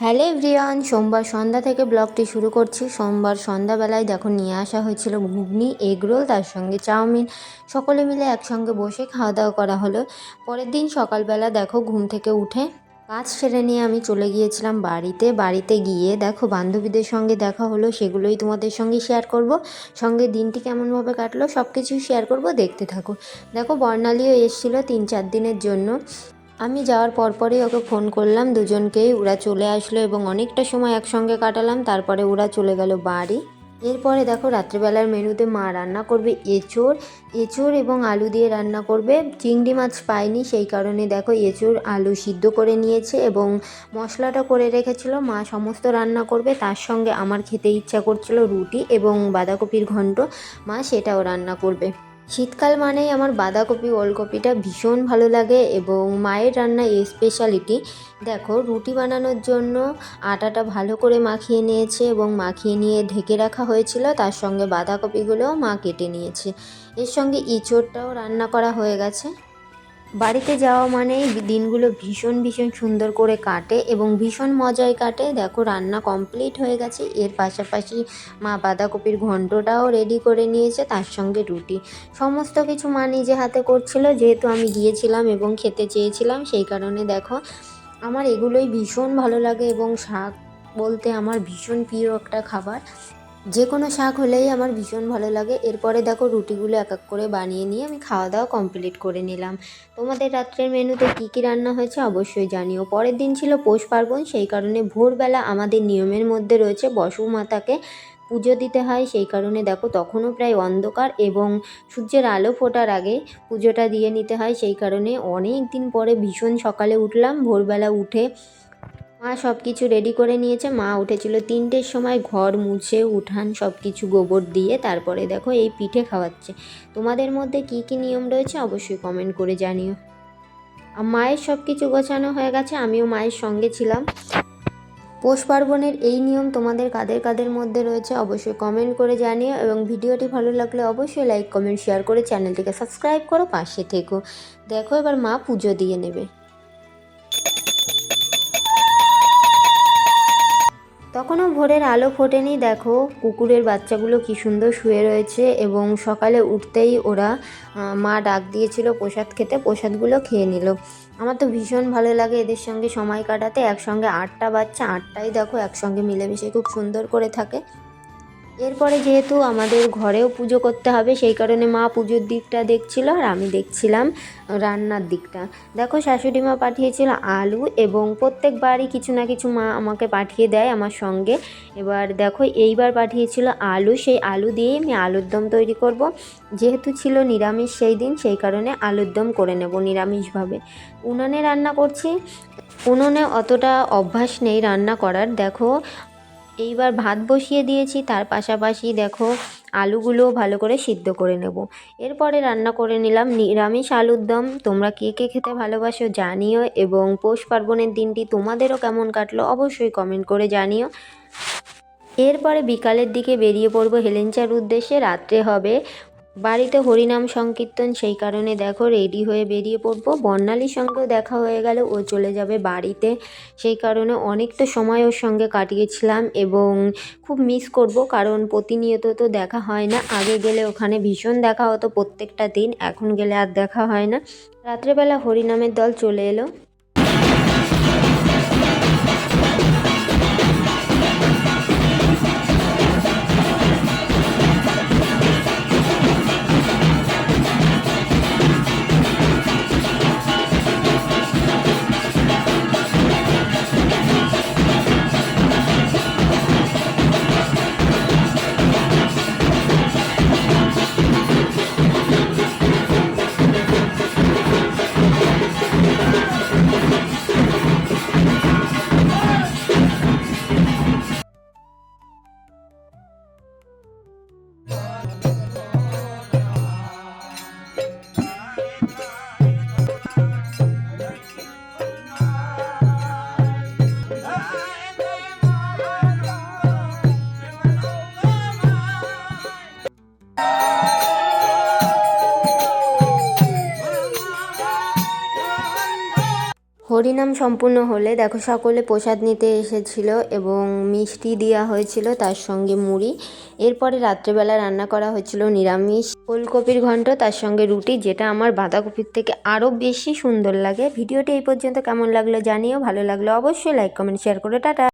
Hello everyone, সোমবার সন্ধ্যা থেকে ব্লগটি শুরু করছি। সোমবার সন্ধ্যাবেলায় দেখো নিয়ে আসা হয়েছিল ঘুগনি এগরোল তার সঙ্গে চাউমিন। সকলে মিলে একসঙ্গে বসে খাওয়া দাওয়া করা হলো। পরের দিন সকালবেলা দেখো ঘুম থেকে উঠে কাজ সেরে নিয়ে আমি চলে গিয়েছিলাম বাড়িতে। বাড়িতে গিয়ে দেখো বান্ধবীদের সঙ্গে দেখা হলো, সেগুলোই তোমাদের সঙ্গে শেয়ার করব। সঙ্গে দিনটি কেমনভাবে কাটলো সব কিছুই শেয়ার করব, দেখতে থাকো। দেখো বর্ণালীও এসেছিল তিন চার দিনের জন্য। আমি যাওয়ার পরপরই ওকে ফোন করলাম, দুজনকেই। ওরা চলে আসলো এবং অনেকটা সময় একসঙ্গে কাটালাম, তারপরে ওরা চলে গেল বাড়ি। এরপরে দেখো, রাত্রিবেলার মেনুতে মা রান্না করবে এঁচোড়। এঁচোড় এবং আলু দিয়ে রান্না করবে। চিংড়ি মাছ পাইনি, সেই কারণে দেখো, এঁচোড় আলু সিদ্ধ করে নিয়েছে এবং মশলাটা করে রেখেছিল। মা সমস্ত রান্না করবে, তার সঙ্গে আমার খেতে ইচ্ছা করছিল রুটি এবং বাঁধাকপির ঘন্ট। মা সেটাও রান্না করবে। শীতকাল মানেই আমার বাঁধাকপি, ওলকপিটা ভীষণ ভালো লাগে এবং মায়ের রান্না স্পেশালিটি দেখো, রুটি বানানোর জন্য আটাটা ভালো করে মাখিয়ে নিয়েছে এবং মাখিয়ে নিয়ে ঢেকে রাখা হয়েছিল, তার সঙ্গে বাঁধাকপিগুলোও মা কেটে নিয়েছে। এর সঙ্গে ইঁচড়টাও রান্না করা হয়ে গেছে। বাড়িতে যাওয়া মানেই দিনগুলো ভীষণ ভীষণ সুন্দর করে কাটে এবং ভীষণ মজায় কাটে। দেখো, রান্না কমপ্লিট হয়ে গেছে। এর পাশাপাশি মা বাঁধাকপির ঘন্টটাও রেডি করে নিয়েছে, তার সঙ্গে রুটি। সমস্ত কিছু মা নিজে হাতে করছিল, যেহেতু আমি গিয়েছিলাম এবং খেতে চেয়েছিলাম, সেই কারণে দেখো, আমার এগুলোই ভীষণ ভালো লাগে এবং শাক বলতে আমার ভীষণ প্রিয় একটা খাবার। যে কোনো শাক হলেই আমার ভীষণ ভালো লাগে। এরপরে দেখো রুটিগুলো এক এক করে বানিয়ে নিয়ে আমি খাওয়া দাওয়া কমপ্লিট করে নিলাম। তোমাদের রাত্রের মেনুতে কী কী রান্না হয়েছে অবশ্যই জানিও। পরের দিন ছিল পৌষ পার্বণ, সেই কারণে ভোরবেলা আমাদের নিয়মের মধ্যে রয়েছে বসু মাতাকে পুজো দিতে হয়। সেই কারণে দেখো তখনও প্রায় অন্ধকার এবং সূর্যের আলো ফোটার আগে পুজোটা দিয়ে নিতে হয়। সেই কারণে অনেক দিন পরে ভীষণ সকালে উঠলাম। ভোরবেলা উঠে মা সব কিছু রেডি করে নিয়েছে। মা উঠেছিল তিনটের সময়, ঘর মুছে, উঠান সব কিছু গোবর দিয়ে তারপরে দেখো এই পিঠে খাওয়াচ্ছে। তোমাদের মধ্যে কি কি নিয়ম রয়েছে অবশ্যই কমেন্ট করে জানিও। মায়ের সব কিছু গোছানো হয়ে গেছে, আমিও মায়ের সঙ্গে ছিলাম। পৌষ পার্বণের এই নিয়ম তোমাদের কাদের কাদের মধ্যে রয়েছে অবশ্যই কমেন্ট করে জানিও এবং ভিডিওটি ভালো লাগলে অবশ্যই লাইক কমেন্ট শেয়ার করে চ্যানেলটিকে সাবস্ক্রাইব করো, পাশে থেকো। দেখো এবার মা পুজো দিয়ে নেবে। তখনও ভোরের আলো ফোটেনি, দেখো কুকুরের বাচ্চাগুলো কি সুন্দর শুয়ে রয়েছে এবং সকালে উঠতেই ওরা মা ডাক দিয়েছিল প্রসাদ খেতে, প্রসাদগুলো খেয়ে নিল। আমার তো ভীষণ ভালো লাগে এদের সঙ্গে সময় কাটাতে, একসঙ্গে আটটা বাচ্চা, আটটাই দেখো একসঙ্গে মিলেমিশে খুব সুন্দর করে থাকে। এরপরে যেহেতু আমাদের ঘরেও পুজো করতে হবে, সেই কারণে মা পুজোর দিকটা দেখছিল আর আমি দেখছিলাম রান্নার দিকটা। দেখো শাশুড়ি মা পাঠিয়েছিল আলু এবং প্রত্যেকবারই কিছু না কিছু মা আমাকে পাঠিয়ে দেয় আমার সঙ্গে। এবার দেখো এইবার পাঠিয়েছিল আলু, সেই আলু দিয়েই আমি আলুর দম তৈরি করব। যেহেতু ছিল নিরামিষ সেই দিন, সেই কারণে আলুর দম করে নেব নিরামিষভাবে। উনানে রান্না করছি। উনুনে অতটা অভ্যাস নেই রান্না করার। দেখো এইবার ভাত বসিয়ে দিয়েছি, তার পাশাপাশি দেখো আলুগুলোও ভালো করে সিদ্ধ করে নেব। এরপরে রান্না করে নিলাম নিরামিষ আলুর দম। তোমরা কে কে খেতে ভালোবাসো জানিও এবং পৌষ পার্বণের দিনটি তোমাদেরও কেমন কাটলো অবশ্যই কমেন্ট করে জানিও। এরপরে বিকালের দিকে বেরিয়ে পড়ব হেলেঞ্চার উদ্দেশ্যে, রাত্রে হবে বাড়িতে হরিনাম সংকীর্তন, সেই কারণে দেখো রেডি হয়ে বেরিয়ে পড়ব। বর্ণালীর সঙ্গেও দেখা হয়ে গেল, ও চলে যাবে বাড়িতে। সেই কারণে অনেকটা সময় ওর সঙ্গে কাটিয়েছিলাম এবং খুব মিস করব, কারণ প্রতিনিয়ত তো দেখা হয় না। আগে গেলে ওখানে ভীষণ দেখা হতো প্রত্যেকটা দিন, এখন গেলে আর দেখা হয় না। রাত্রেবেলা হরিনামের দল চলে এলো। হরিনাম সম্পূর্ণ হলে দেখো সকলে প্রসাদ নিতে এসেছিল এবং মিষ্টি দেওয়া হয়েছিল তার সঙ্গে মুড়ি। এরপরে রাত্রেবেলা রান্না করা হয়েছিল নিরামিষ। ফুলকপির ঘণ্ট, তার সঙ্গে রুটি, যেটা আমার বাঁধাকপির থেকে আরও বেশি সুন্দর লাগে। ভিডিওটি এই পর্যন্ত কেমন লাগল জানিও, ভালো লাগল অবশ্যই লাইক কমেন্ট শেয়ার করে। টাটা!